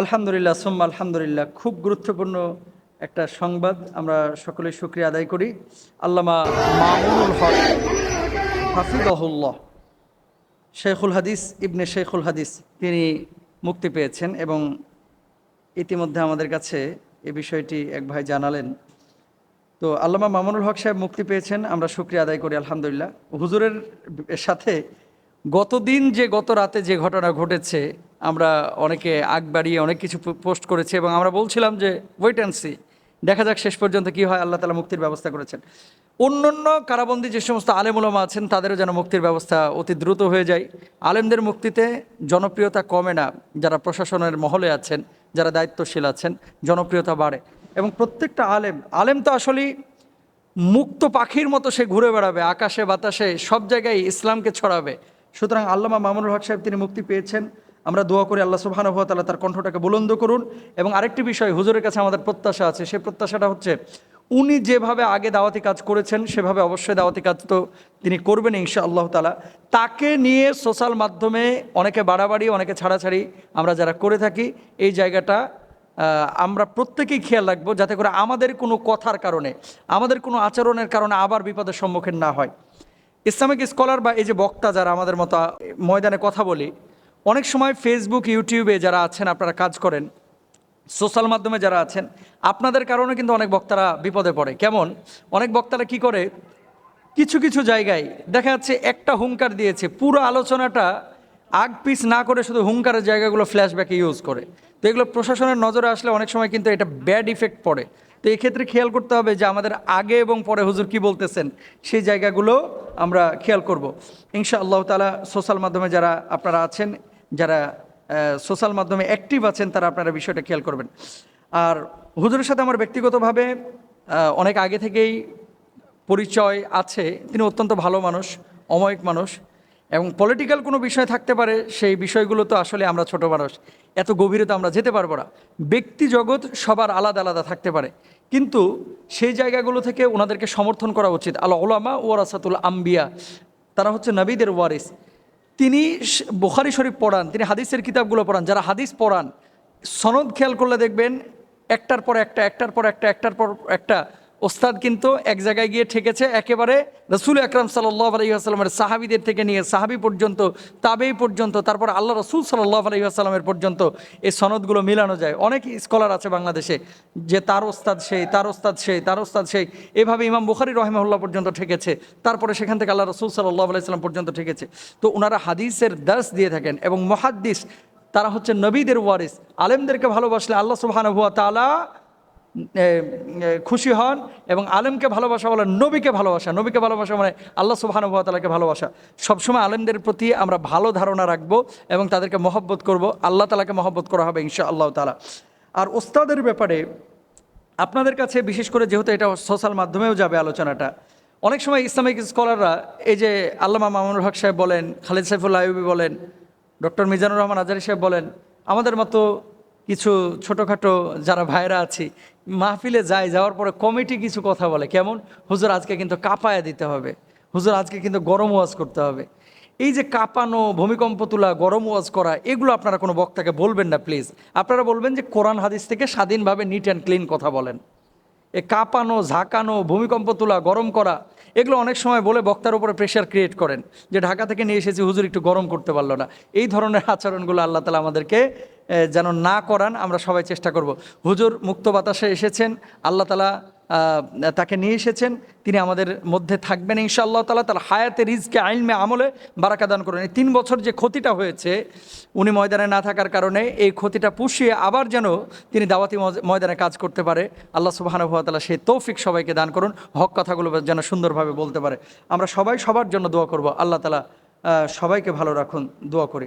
আলহামদুলিল্লাহ, সোম্মা আলহামদুলিল্লাহ। খুব গুরুত্বপূর্ণ একটা সংবাদ আমরা সকলে শুক্রিয়া আদায় করি। আল্লামা মামুনুল হক হাফিদহুল্লাহ শেখুল হাদিস, ইবনে শেখুল হাদিস, তিনি মুক্তি পেয়েছেন এবং ইতিমধ্যে আমাদের কাছে এ বিষয়টি এক ভাই জানালেন। তো আল্লামা মামুনুল হক সাহেব মুক্তি পেয়েছেন, আমরা শুক্রিয়া আদায় করি আলহামদুলিল্লাহ। হুজুরের সাথে গতদিন যে গত রাতে যে ঘটনা ঘটেছে আমরা অনেকে আগ বাড়িয়ে অনেক কিছু পোস্ট করেছি এবং আমরা বলছিলাম যে ওয়েট অ্যান্ড সি দেখা যাক শেষ পর্যন্ত কি হয়, আল্লাহ তালা মুক্তির ব্যবস্থা করেছেন। অন্যান্য কারাবন্দী যে সমস্ত আলেমুলামা আছেন, তাদেরও যেন মুক্তির ব্যবস্থা অতি দ্রুত হয়ে যায়। আলেমদের মুক্তিতে জনপ্রিয়তা কমে না, যারা প্রশাসনের মহলে আছেন, যারা দায়িত্বশীল আছেন, জনপ্রিয়তা বাড়ে। এবং প্রত্যেকটা আলেম আলেম তো আসলেই মুক্ত পাখির মতো সে ঘুরে বেড়াবে, আকাশে বাতাসে সব জায়গায় ইসলামকে ছড়াবে। সুতরাং আল্লামা মামুনুল হক সাহেব তিনি মুক্তি পেয়েছেন। আমরা দোয়া করি আল্লাহ তাআলা তার কণ্ঠটাকে বুলন্দ করুন। এবং আরেকটি বিষয় হুজুরের কাছে আমাদের প্রত্যাশা আছে, সেই প্রত্যাশাটা হচ্ছে উনি যেভাবে আগে দাওয়াতি কাজ করেছেন, সেভাবে অবশ্যই দাওয়াতি কাজ তো তিনি করবেন ইনশা আল্লাহ তালা তাকে নিয়ে সোশ্যাল মাধ্যমে অনেকে বাড়াবাড়ি, অনেকে ছাড়াছাড়ি আমরা যারা করে থাকি, এই জায়গাটা আমরা প্রত্যেকেই খেয়াল রাখব যাতে করে আমাদের কোনো কথার কারণে, আমাদের কোনো আচরণের কারণে আবার বিপদের সম্মুখীন না হয়। ইসলামিক স্কলার বা এই যে বক্তা যারা আমাদের মতো ময়দানে কথা বলি অনেক সময় ফেসবুক ইউটিউবে যারা আছেন, আপনারা কাজ করেন সোশ্যাল মাধ্যমে যারা আছেন, আপনাদের কারণে কিন্তু অনেক বক্তারা বিপদে পড়ে। কেমন? অনেক বক্তারা কি করে? কিছু কিছু জায়গায় দেখা যাচ্ছে একটা হুঙ্কার দিয়েছে, পুরো আলোচনাটা আগ পিস না করে শুধু হুঙ্কারের জায়গাগুলো ফ্ল্যাশব্যাকে ইউজ করে। তো এগুলো প্রশাসনের নজরে আসলে অনেক সময় কিন্তু এটা ব্যাড ইফেক্ট পড়ে। তো এই ক্ষেত্রে খেয়াল করতে হবে যে আমাদের আগে এবং পরে হুজুর কি বলতেছেন, সেই জায়গাগুলো আমরা খেয়াল করব। ইনশা আল্লাহ তালা সোশ্যাল মাধ্যমে যারা আপনারা আছেন যারা সোশ্যাল মাধ্যমে অ্যাক্টিভ আছেন, তারা আপনারা বিষয়টা খেয়াল করবেন। আর হুজুরের সাথে আমার ব্যক্তিগতভাবে অনেক আগে থেকেই পরিচয় আছে। তিনি অত্যন্ত ভালো মানুষ, অময়িক মানুষ এবং পলিটিক্যাল কোনো বিষয় থাকতে পারে, সেই বিষয়গুলো তো আসলে আমরা ছোট মানুষ। এত গভীরে তো আমরা যেতে পারব না। ব্যক্তি জগৎ সবার আলাদা আলাদা থাকতে পারে। কিন্তু সেই জায়গাগুলো থেকে ওনাদেরকে সমর্থন করা উচিত। আল্লাহ ওলামা ওয়ারাসাতুল আম্বিয়া, তারা হচ্ছে নবীদের ওয়ারিস। তিনি বোখারি শরীফ পড়ান, তিনি হাদিসের কিতাবগুলো পড়ান, যারা হাদিস পড়ান, সনদ খেয়াল করলে দেখবেন একটার পর একটা, একটার পর একটা, একটার পর একটা ওস্তাদ কিন্তু এক জায়গায় গিয়ে ঠেকেছে একেবারে রসুল আকরাম সাল্লাহ আলহিহাস্লামের সাহাবিদের থেকে নিয়ে সাহাবি পর্যন্ত তাবেই পর্যন্ত তারপর আল্লাহ রসুল সাল্লাহ আলহিহাস্লামের পর্যন্ত এই সনদগুলো মিলানো যায়। অনেক স্কলার আছে বাংলাদেশে যে তার ওস্তাদ সেই তার ওস্তাদ সেই তার ওস্তাদ সেই এভাবে ইমাম বুখারি রহমাহুল্লাহ পর্যন্ত ঠেকেছে তারপরে সেখান থেকে আল্লাহ রসুল সাল্লাহ আলাইসাল্লাম পর্যন্ত ঠেকেছে। তো ওনারা হাদিসের দাস দিয়ে থাকেন এবং মহাদ্দিস তারা হচ্ছে নবীদের ওয়ারিস আলেমদেরকে ভালোবাসলে আল্লাহ এ, এ, খুশি হন এবং আলেমকে ভালোবাসা বলে নবীকে ভালোবাসা। নবীকে ভালোবাসা মানে আল্লাহ তাআলাকে ভালোবাসা। সবসময় আলেমদের প্রতি আমরা ভালো ধারণা রাখব এবং তাদেরকে মহব্বত করব। আল্লাহ তালাকে মহব্বত করা হবে ইনশা আল্লাহ তালা আর ওস্তাদের ব্যাপারে আপনাদের কাছে বিশেষ করে যেহেতু এটা সোশ্যাল মাধ্যমেও যাবে আলোচনাটা, অনেক সময় ইসলামিক স্কলাররা এই যে আল্লামা মামুনুল হক সাহেব বলেন, খালিদ আইবি বলেন, ডক্টর মিজানুর রহমান আজারি সাহেব বলেন, আমাদের মতো কিছু ছোটোখাটো যারা ভাইরা আছি, মাহফিলে যায় যাওয়ার পরে কমিটি কিছু কথা বলে। কেমন? হুজুর আজকে কিন্তু কাপায়া দিতে হবে। হুজুর আজকে কিন্তু গরম ওয়াজ করতে হবে। এই যে কাঁপানো, ভূমিকম্প তোলা, গরম ওয়াজ করা, এগুলো আপনারা কোনো বক্তাকে বলবেন না, প্লিজ। আপনারা বলবেন যে কোরআন হাদিস থেকে স্বাধীনভাবে নিট অ্যান্ড ক্লিন কথা বলেন। এ কাঁপানো, ঝাঁকানো, ভূমিকম্প তোলা, গরম করা এগুলো অনেক সময় বলে বক্তার উপরে প্রেশার ক্রিয়েট করেন যে ঢাকা থেকে নিয়ে এসেছি, হুজুর একটু গরম করতে পারল না। এই ধরনের আচরণগুলো আল্লাহ তালা আমাদেরকে যেন না করান, আমরা সবাই চেষ্টা করব। হুজুর মুক্ত বাতাসে এসেছেন, আল্লাহ তালা তাকে নিয়ে এসেছেন। তিনি আমাদের মধ্যে থাকবেন ইনশাআল্লাহ তালা তার হায়াতে রিজকে, আইলমে আমলে বারাকা দান করেন। এই তিন বছর যে ক্ষতিটা হয়েছে, উনি ময়দানে না থাকার কারণে এই ক্ষতিটা পুষিয়ে আবার যেন তিনি দাওয়াতি ময়দানে কাজ করতে পারে। আল্লাহ সুবাহানুভাত তালা সেই তৌফিক সবাইকে দান করুন। হক কথাগুলো যেন সুন্দরভাবে বলতে পারে। আমরা সবাই সবার জন্য দোয়া করব। আল্লাহ তালা সবাইকে ভালো রাখুন, দোয়া করি।